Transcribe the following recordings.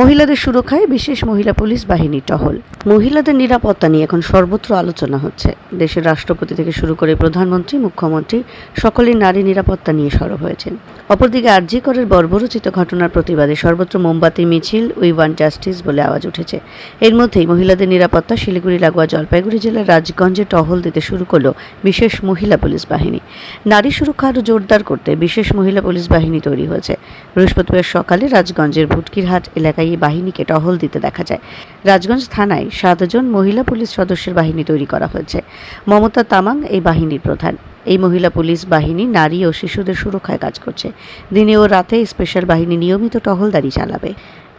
মহিলাদের সুরক্ষায় বিশেষ মহিলা পুলিশ বাহিনী টহল। মহিলাদের নিরাপত্তা নিয়ে এখন সর্বত্র আলোচনা হচ্ছে। দেশের রাষ্ট্রপতি থেকে শুরু করে প্রধানমন্ত্রী, মুখ্যমন্ত্রী সকলেই নারী নিরাপত্তা নিয়ে সরব হয়েছেন। অপরদিকে আরজি করের বর্বরচিত ঘটনার প্রতিবাদে সর্বত্র মোমবাতি, মিছিল, উই ওয়ান জাস্টিস বলে আওয়াজ উঠেছে। এর মধ্যেই মহিলাদের নিরাপত্তা, শিলিগুড়ি, লাগোয়া, জলপাইগুড়ি জেলার রাজগঞ্জে টহল দিতে শুরু করল বিশেষ মহিলা পুলিশ বাহিনী। নারী সুরক্ষা আরও জোরদার করতে বিশেষ মহিলা পুলিশ বাহিনী তৈরি হয়েছে। বৃহস্পতিবার সকালে রাজগঞ্জের ভুটকিরহাট এলাকায় এই বাহিনীকে টহল দিতে দেখা যায়। রাজগঞ্জ থানায় সাতজন মহিলা পুলিশ সদস্যের বাহিনী তৈরি করা হয়েছে। মমতা তামাং এই বাহিনীর প্রধান। এই মহিলা পুলিশ বাহিনী নারী ও শিশুদের সুরক্ষায় কাজ করছে। দিনে ও রাতে স্পেশাল বাহিনী নিয়মিত টহলদারি চালাবে।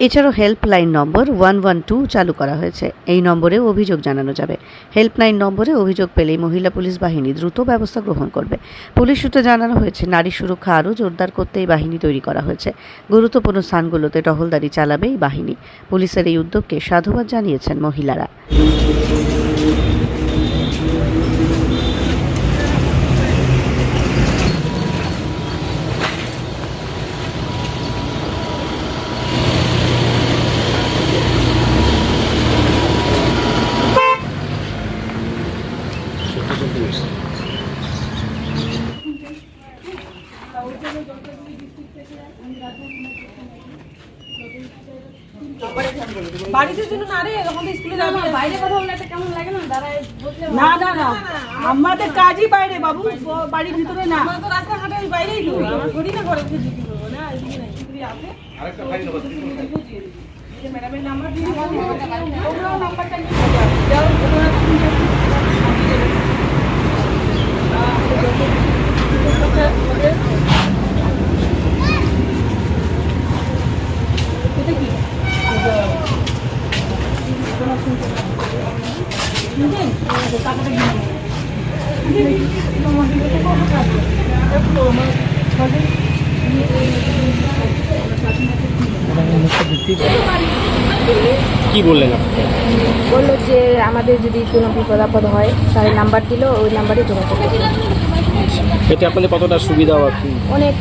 এছাড়াও helpline number one one two চালু করা হয়েছে। এই নম্বরেও অভিযোগ জানানো যাবে। হেল্পলাইন নম্বরে অভিযোগ পেলেই মহিলা পুলিশ বাহিনী দ্রুত ব্যবস্থা গ্রহণ করবে। পুলিশ সূত্রে জানানো হয়েছে, নারী সুরক্ষা আরও জোরদার করতে এই বাহিনী তৈরি করা হয়েছে। গুরুত্বপূর্ণ স্থানগুলোতে টহলদারি চালাবে এই বাহিনী। পুলিশের এই উদ্যোগকে সাধুবাদ জানিয়েছেন মহিলারা। বাড়িতে জন্য না রে আমাদের স্কুলে যাবি বাইরে কথা বলে কেমন লাগে না? দাঁড়ায় না না না। আমাদের কাজই বাইরে বাবু। বাড়ির ভিতরে না। আমরা তো রাস্তাঘাটে বাইরেই তো আমার না ঘরে বসে ডিউটি করব না এদিকে না যদি আসে ম্যাডামের নাম্বার দিয়ে নাম্বারটা নিয়ে কি বললেন আপনি? বলল যে আমাদের যদি কোনো বিপদ আপদ হয় তাহলে নাম্বার দিল ওই নাম্বারে যোগাযোগ এতে আপনাদের কতটা সুবিধা বা কি? অনেক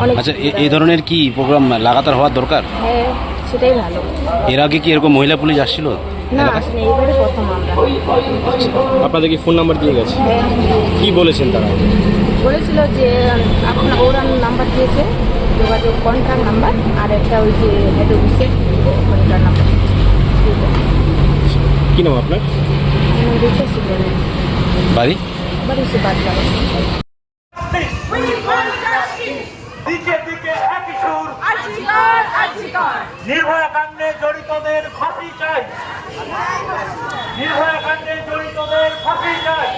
অনেক আচ্ছা এ- এই ধরনের কি প্রোগ্রাম লাগাতার হওয়ার দরকার? হ্যাঁ সেটাই ভালো। এর আগে কি এরকম মহিলা পুলিশ আসছিল? না আসলে এইবারে প্রথম আমরা। আপনাদের কি ফোন নাম্বার দিয়ে গেছে? হ্যাঁ। কি বলেছেন তারা? বলেছিল যে আপনার ওরা নাম্বার দিয়েছে যোগাযোগ কন্ট্রাক্ট নাম্বার আর একটা ওই যে হেড অফিসের ওখানকার নাম্বার কি নাম আপনার? বাড়ি? বাড়ি সে যাবে দিকে দিকে একই সুর। নির্ভয়া কাণ্ডে জড়িতদের ফাঁসি চাই। নির্ভয়া কাণ্ডে জড়িতদের ফাঁসি চাই।